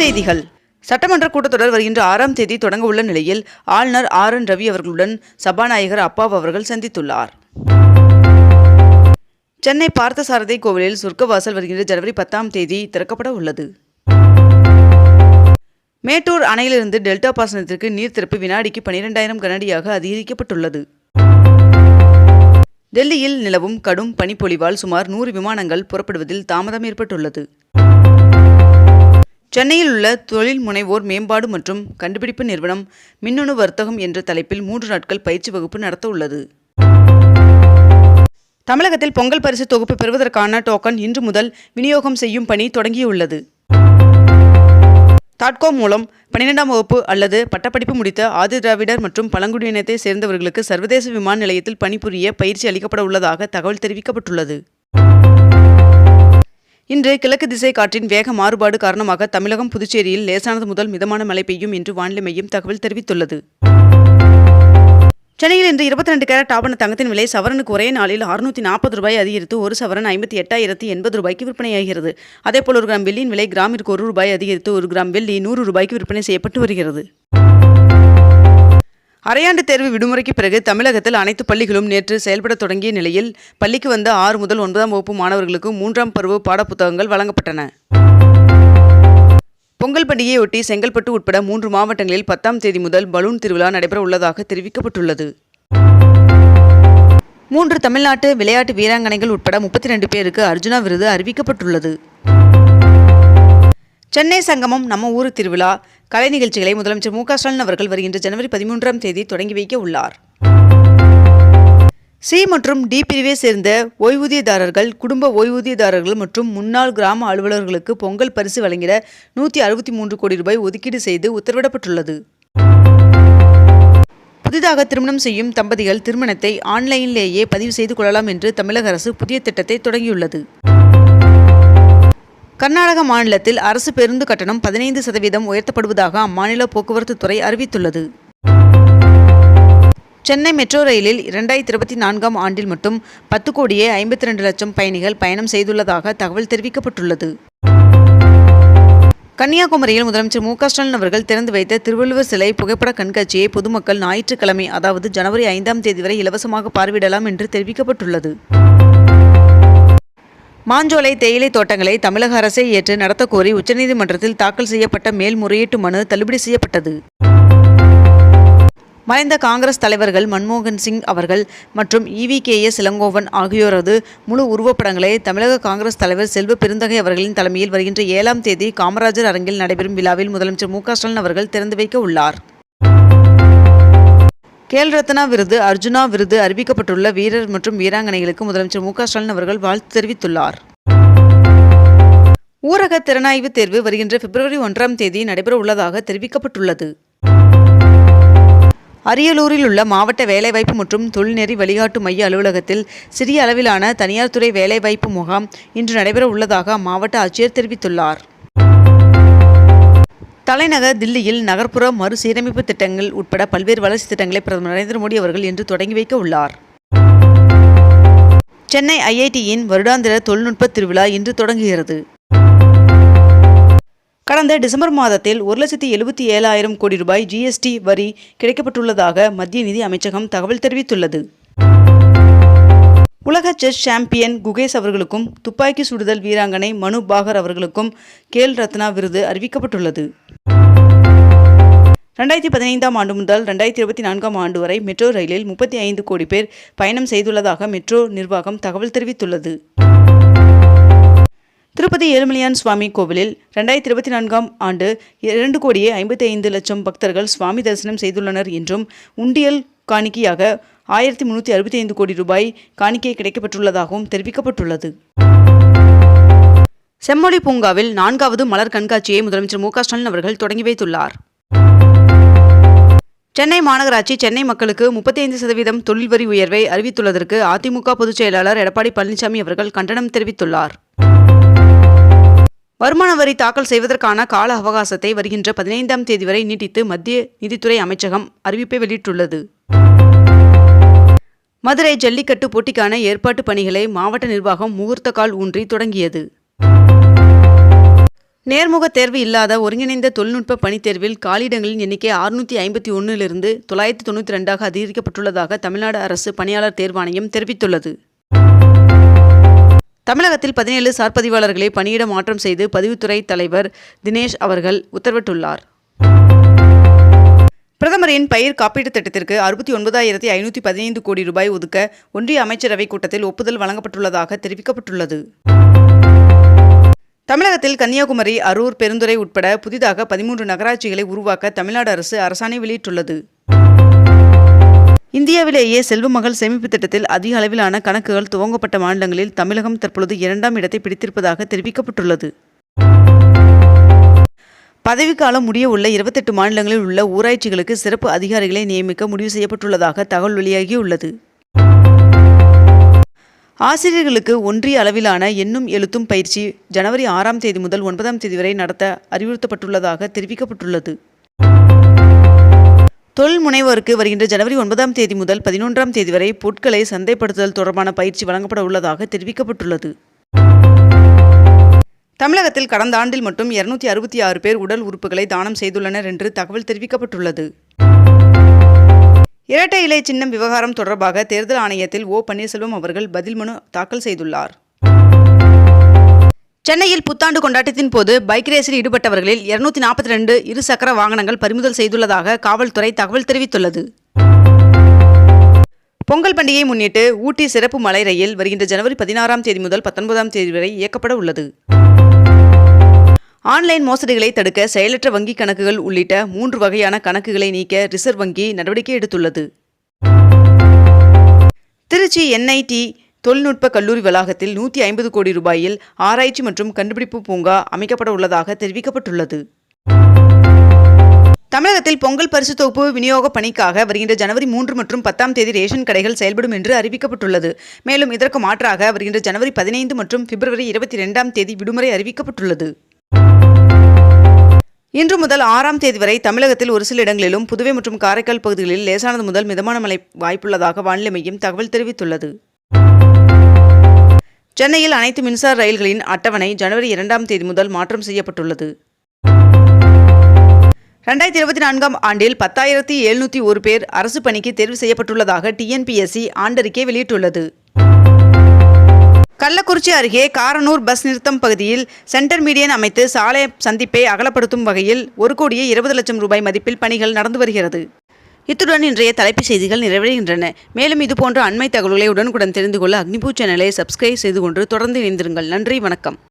செய்திகள். சட்டமன்ற கூட்டத்தொடர் வருகின்ற ஆறாம் தேதி தொடங்க உள்ள நிலையில் ஆளுநர் ஆர் என் ரவி அவர்களுடன் சபாநாயகர் அப்பாவு அவர்கள் சந்தித்துள்ளார். சென்னை பார்த்தசாரதி கோவிலில் சொர்க்கவாசல் வருகின்ற ஜனவரி பத்தாம் தேதி திறக்கப்பட உள்ளது. மேட்டூர் அணையிலிருந்து டெல்டா பாசனத்திற்கு நீர் திறப்பு வினாடிக்கு பனிரெண்டாயிரம் கனடியாக அதிகரிக்கப்பட்டுள்ளது. டெல்லியில் நிலவும் கடும் பனிப்பொழிவால் சுமார் நூறு விமானங்கள் புறப்படுவதில் தாமதம் ஏற்பட்டுள்ளது. சென்னையில் உள்ள தொழில் முனைவோர் மேம்பாடு மற்றும் கண்டுபிடிப்பு நிறுவனம் மின்னணு வர்த்தகம் என்ற தலைப்பில் மூன்று நாட்கள் பயிற்சி வகுப்பு நடத்த உள்ளது. தமிழகத்தில் பொங்கல் பரிசு தொகுப்பு பெறுவதற்கான டோக்கன் இன்று முதல் விநியோகம் செய்யும் பணி தொடங்கியுள்ளது. தாட்கோ மூலம் பன்னிரெண்டாம் வகுப்பு அல்லது பட்டப்படிப்பு முடித்த ஆதி திராவிடர் மற்றும் பழங்குடியினத்தை சேர்ந்தவர்களுக்கு சர்வதேச விமான நிலையத்தில் பணிபுரிய பயிற்சி அளிக்கப்பட உள்ளதாக தகவல் தெரிவிக்கப்பட்டுள்ளது. இன்று கிழக்கு திசை காற்றின் வேக மாறுபாடு காரணமாக தமிழகம் புதுச்சேரியில் லேசானது முதல் மிதமான மழை பெய்யும் என்று வானிலை மையம் தகவல் தெரிவித்துள்ளது. சென்னையில் இன்று இருபத்தி ரெண்டு கேரட் ஆபண தங்கத்தின் விலை சவரனுக்கு ஒரே நாளில் அறுநூற்றி நாற்பது ரூபாய் அதிகரித்து ஒரு சவரன் ஐம்பத்தி எட்டாயிரத்தி எண்பது ரூபாய்க்கு விற்பனையாகிறது அதேபோல் ஒரு கிராம் வெள்ளியின் விலை கிராமிற்கு ஒரு ரூபாய் அதிகரித்து ஒரு கிராம் வெள்ளி நூறு ரூபாய்க்கு விற்பனை செய்யப்பட்டு வருகிறது. அரையாண்டு தேர்வு விடுமுறைக்கு பிறகு தமிழகத்தில் அனைத்து பள்ளிகளும் நேற்று செயல்பட தொடங்கிய நிலையில் பள்ளிக்கு வந்த ஆறு முதல் ஒன்பதாம் வகுப்பு மாணவர்களுக்கு மூன்றாம் பருவ பாடப்புத்தகங்கள் வழங்கப்பட்டன. பொங்கல் பண்டிகையொட்டி செங்கல்பட்டு உட்பட மூன்று மாவட்டங்களில் பத்தாம் தேதி முதல் பலூன் திருவிழா நடைபெற உள்ளதாக தெரிவிக்கப்பட்டுள்ளது. மூன்று தமிழ்நாட்டு விளையாட்டு வீராங்கனைகள் உட்பட முப்பத்தி ரெண்டு பேருக்கு அர்ஜுனா விருது அறிவிக்கப்பட்டுள்ளது. சென்னை சங்கமம் நம்ம ஊர் திருவிழா. கலை நிகழ்ச்சிகளை முதலமைச்சர் மு ஸ்டாலின் அவர்கள் வருகின்ற ஜனவரி பதிமூன்றாம் தேதி தொடங்கி வைக்க உள்ளார். சி மற்றும் டி பிரிவை சேர்ந்த ஓய்வூதியதாரர்கள் குடும்ப ஓய்வூதியதாரர்கள் மற்றும் முன்னாள் கிராம அலுவலர்களுக்கு பொங்கல் பரிசு வழங்கிட நூற்றி அறுபத்தி மூன்று கோடி ரூபாய் ஒதுக்கீடு செய்து உத்தரவிடப்பட்டுள்ளது. புதிதாக திருமணம் செய்யும் தம்பதிகள் திருமணத்தை ஆன்லைனிலேயே பதிவு செய்து கொள்ளலாம் என்று தமிழக அரசு புதிய திட்டத்தை தொடங்கியுள்ளது. கர்நாடக மாநிலத்தில் அரசு பேருந்து கட்டணம் பதினைந்து சதவீதம் உயர்த்தப்படுவதாக அம்மாநில போக்குவரத்து துறை அறிவித்துள்ளது. சென்னை மெட்ரோ ரயிலில் இரண்டாயிரத்தி இருபத்தி நான்காம் ஆண்டில் மட்டும் பத்து கோடியே ஐம்பத்தி ரெண்டு லட்சம் பயணிகள் பயணம் செய்துள்ளதாக தகவல் தெரிவிக்கப்பட்டுள்ளது. கன்னியாகுமரியில் முதலமைச்சர் மு ஸ்டாலின் அவர்கள் திறந்து வைத்த திருவள்ளுவர் சிலை புகைப்பட கண்காட்சியை பொதுமக்கள் ஞாயிற்றுக்கிழமை அதாவது ஜனவரி ஐந்தாம் தேதி வரை இலவசமாக பார்வையிடலாம் என்று தெரிவிக்கப்பட்டுள்ளது. மாஞ்சோலை தேயிலை தோட்டங்களை தமிழக அரசை ஏற்று நடத்தக்கோரி உச்சநீதிமன்றத்தில் தாக்கல் செய்யப்பட்ட மேல்முறையீட்டு மனு தள்ளுபடி செய்யப்பட்டது. மறைந்த காங்கிரஸ் தலைவர்கள் மன்மோகன் சிங் அவர்கள் மற்றும் இவி கே எஸ் இளங்கோவன் ஆகியோரது முழு உருவப்படங்களை தமிழக காங்கிரஸ் தலைவர் செல்வ பெருந்தகை அவர்களின் தலைமையில் வருகின்ற ஏழாம் தேதி காமராஜர் அரங்கில் நடைபெறும் விழாவில் முதலமைச்சர் மு க ஸ்டாலின் அவர்கள் திறந்து வைக்க உள்ளார். கேல் ரத்னா விருது அர்ஜுனா விருது அறிவிக்கப்பட்டுள்ள வீரர் மற்றும் வீராங்கனைகளுக்கு முதலமைச்சர் மு ஸ்டாலின் அவர்கள் வாழ்த்து தெரிவித்துள்ளார். ஊரக திறனாய்வு தேர்வு வருகின்ற பிப்ரவரி ஒன்றாம் தேதி நடைபெற உள்ளதாக தெரிவிக்கப்பட்டுள்ளது. அரியலூரில் உள்ள மாவட்ட வேலைவாய்ப்பு மற்றும் தொழில்நெறி வழிகாட்டு மைய அலுவலகத்தில் சிறிய அளவிலான தனியார் துறை வேலைவாய்ப்பு முகாம் இன்று நடைபெற உள்ளதாக அம்மாவட்ட ஆட்சியர் தெரிவித்துள்ளார். தலைநகர் தில்லியில் நகர்ப்புற மறுசீரமைப்பு திட்டங்கள் உட்பட பல்வேறு வளர்ச்சி திட்டங்களை பிரதமர் நரேந்திர மோடி அவர்கள் இன்று தொடங்கி வைக்க உள்ளார். சென்னை ஐஐடியின் வருடாந்திர தொழில்நுட்ப திருவிழா இன்று தொடங்குகிறது. கடந்த டிசம்பர் மாதத்தில் ஒரு லட்சத்தி எழுபத்தி ஏழாயிரம் கோடி ரூபாய் ஜிஎஸ்டி வரி கிடைக்கப்பட்டுள்ளதாக மத்திய நிதி அமைச்சகம் தகவல் தெரிவித்துள்ளது. உலக செஸ் சாம்பியன் குகேஷ் அவர்களுக்கும் துப்பாக்கி சுடுதல் வீராங்கனை மனு பாகர் அவர்களுக்கும் கேல் ரத்னா விருது அறிவிக்கப்பட்டுள்ளது. ரெண்டாயிரத்தி பதினைந்தாம் ஆண்டு முதல் ரெண்டாயிரத்தி இருபத்தி நான்காம் ஆண்டு வரை மெட்ரோ ரயிலில் முப்பத்தி ஐந்து கோடி பேர் பயணம் செய்துள்ளதாக மெட்ரோ நிர்வாகம் தகவல் தெரிவித்துள்ளது. திருப்பதி ஏழுமலையான் சுவாமி கோவிலில் ரெண்டாயிரத்தி இருபத்தி நான்காம் ஆண்டு இரண்டு கோடியே ஐம்பத்தி ஐந்து லட்சம் பக்தர்கள் சுவாமி தரிசனம் செய்துள்ளனர் என்றும் உண்டியல் காணிக்கையாக ஆயிரத்தி முன்னூற்றி அறுபத்தி ஐந்து கோடி ரூபாய் காணிக்கை கிடைக்கப்பட்டுள்ளதாகவும் தெரிவிக்கப்பட்டுள்ளது. செம்மொழி பூங்காவில் நான்காவது மலர் கண்காட்சியை முதலமைச்சர் மு ஸ்டாலின் அவர்கள் தொடங்கி வைத்துள்ளார். சென்னை மாநகராட்சி சென்னை மக்களுக்கு முப்பத்தி ஐந்து சதவீதம் தொழில் வரி உயர்வை அறிவித்துள்ளதற்கு அதிமுக பொதுச் செயலாளர் எடப்பாடி பழனிசாமி அவர்கள் கண்டனம் தெரிவித்துள்ளார். வருமான வரி தாக்கல் செய்வதற்கான கால அவகாசத்தை வருகின்ற பதினைந்தாம் தேதி வரை நீட்டித்து மத்திய நிதித்துறை அமைச்சகம் அறிவிப்பை வெளியிட்டுள்ளது. மதுரை ஜல்லிக்கட்டு போட்டிக்கான ஏற்பாட்டு பணிகளை மாவட்ட நிர்வாகம் முகூர்த்த கால் ஊன்றி தொடங்கியது. நேர்முக தேர்வு இல்லாத ஒருங்கிணைந்த தொழில்நுட்ப பணித்தேர்வில் காலியிடங்களின் எண்ணிக்கை அறுநூற்றி ஐம்பத்தி ஒன்றிலிருந்து தொள்ளாயிரத்தி தொண்ணூற்றி ரெண்டாக அதிகரிக்கப்பட்டுள்ளதாக தமிழ்நாடு அரசு பணியாளர் தேர்வாணையம் தெரிவித்துள்ளது. தமிழகத்தில் பதினேழு சார்பதிவாளர்களை பணியிட மாற்றம் செய்து பதிவுத்துறை தலைவர் தினேஷ் அவர்கள் உத்தரவிட்டுள்ளார். பிரதமரின் பயிர் காப்பீட்டுத் திட்டத்திற்கு அறுபத்தி ஒன்பதாயிரத்தி ஐநூற்றி பதினைந்து கோடி ரூபாய் ஒதுக்க ஒன்றிய அமைச்சரவைக் கூட்டத்தில் ஒப்புதல் வழங்கப்பட்டுள்ளதாக தெரிவிக்கப்பட்டுள்ளது. தமிழகத்தில் கன்னியாகுமரி அரூர் பெருந்துறை உட்பட புதிதாக பதிமூன்று நகராட்சிகளை உருவாக்க தமிழ்நாடு அரசு அரசாணை வெளியிட்டுள்ளது. இந்தியாவிலேயே செல்வமகள் சேமிப்பு திட்டத்தில் அதிக அளவிலான கணக்குகள் துவங்கப்பட்ட மாநிலங்களில் தமிழகம் தற்பொழுது இரண்டாம் இடத்தை பிடித்திருப்பதாக தெரிவிக்கப்பட்டுள்ளது. பதவிக்காலம் முடிய உள்ள இருபத்தெட்டு மாநிலங்களில் உள்ள ஊராட்சிகளுக்கு சிறப்பு அதிகாரிகளை நியமிக்க முடிவு செய்யப்பட்டுள்ளதாக தகவல் வெளியாகியுள்ளது. ஆசிரியர்களுக்கு ஒன்றிய அளவிலான எண்ணும் எழுத்தும் பயிற்சி ஜனவரி ஆறாம் தேதி முதல் ஒன்பதாம் தேதி வரை நடத்த அறிவுறுத்தப்பட்டுள்ளதாக தெரிவிக்கப்பட்டுள்ளது. தொழில் முனைவோருக்கு வருகின்ற ஜனவரி ஒன்பதாம் தேதி முதல் பதினொன்றாம் தேதி வரை பொருட்களை சந்தைப்படுத்துதல் தொடர்பான பயிற்சி வழங்கப்பட உள்ளதாக தெரிவிக்கப்பட்டுள்ளது. தமிழகத்தில் கடந்த ஆண்டில் மட்டும் இருநூத்தி அறுபத்தி ஆறு பேர் உடல் உறுப்புகளை தானம் செய்துள்ளனர் என்று தகவல் தெரிவிக்கப்பட்டுள்ளது. இரட்டை இலை சின்னம் விவகாரம் தொடர்பாக தேர்தல் ஆணையத்தில் ஓ பன்னீர்செல்வம் அவர்கள் பதில் மனு தாக்கல் செய்துள்ளார். சென்னையில் புத்தாண்டு கொண்டாட்டத்தின் போது பைக் ரேஸில் ஈடுபட்டவர்களில் இருநூத்தி நாற்பத்தி ரெண்டு இருசக்கர வாகனங்கள் பறிமுதல் செய்துள்ளதாக காவல்துறை தகவல் தெரிவித்துள்ளது. பொங்கல் பண்டிகையை முன்னிட்டு ஊட்டி சிறப்பு மலை ரயில் வருகின்ற ஜனவரி பதினாறாம் தேதி முதல் பத்தொன்பதாம் தேதி வரை இயக்கப்பட உள்ளது. ஆன்லைன் மோசடிகளை தடுக்க செயலற்ற வங்கி கணக்குகள் உள்ளிட்ட மூன்று வகையான கணக்குகளை நீக்க ரிசர்வ் வங்கி நடவடிக்கை எடுத்துள்ளது. திருச்சி என்ஐடி தொழில்நுட்ப கல்லூரி வளாகத்தில் நூற்றி ஐம்பது கோடி ரூபாயில் ஆராய்ச்சி மற்றும் கண்டுபிடிப்பு பூங்கா அமைக்கப்பட உள்ளதாக தெரிவிக்கப்பட்டுள்ளது. தமிழகத்தில் பொங்கல் பரிசு தொகுப்பு விநியோக பணிக்காக வருகின்ற ஜனவரி மூன்று மற்றும் பத்தாம் தேதி ரேஷன் கடைகள் செயல்படும் என்று அறிவிக்கப்பட்டுள்ளது. மேலும் இதற்கு மாற்றாக வருகின்ற ஜனவரி பதினைந்து மற்றும் பிப்ரவரி இருபத்தி ரெண்டாம் தேதி விடுமுறை அறிவிக்கப்பட்டுள்ளது. இன்று முதல் ஆறாம் தேதி வரை தமிழகத்தில் ஒரு சில இடங்களிலும் புதுவை மற்றும் காரைக்கால் பகுதிகளில் லேசானது முதல் மிதமான மழை வாய்ப்புள்ளதாக வானிலை மையம் தகவல் தெரிவித்துள்ளது. சென்னையில் அனைத்து மின்சார ரயில்களின் அட்டவணை ஜனவரி இரண்டாம் தேதி முதல் மாற்றம் செய்யப்பட்டுள்ளது. ரெண்டாயிரத்தி இருபத்தி நான்காம் ஆண்டில் பத்தாயிரத்தி எழுநூற்றி ஒரு பேர் அரசு பணிக்கு தேர்வு செய்யப்பட்டுள்ளதாக டிஎன்பிஎஸ்சி ஆண்டறிக்கை வெளியிட்டுள்ளது. கள்ளக்குறிச்சி அருகே காரனூர் பஸ் நிறுத்தம் பகுதியில் சென்டர் மீடியன் அமைத்து சாலை சந்திப்பை அகலப்படுத்தும் வகையில் ஒரு கோடியே இருபது லட்சம் ரூபாய் மதிப்பில் பணிகள் நடந்து வருகிறது. இத்துடன் இன்றைய தலைப்புச் செய்திகள் நிறைவடைகின்றன. மேலும் இதுபோன்ற அண்மை தகவல்களை உடனுக்குடன் தெரிந்து கொள்ள அக்னிபூ சேனலை சப்ஸ்கிரைப் செய்து கொண்டு தொடர்ந்து இணைந்திருங்கள். நன்றி வணக்கம்.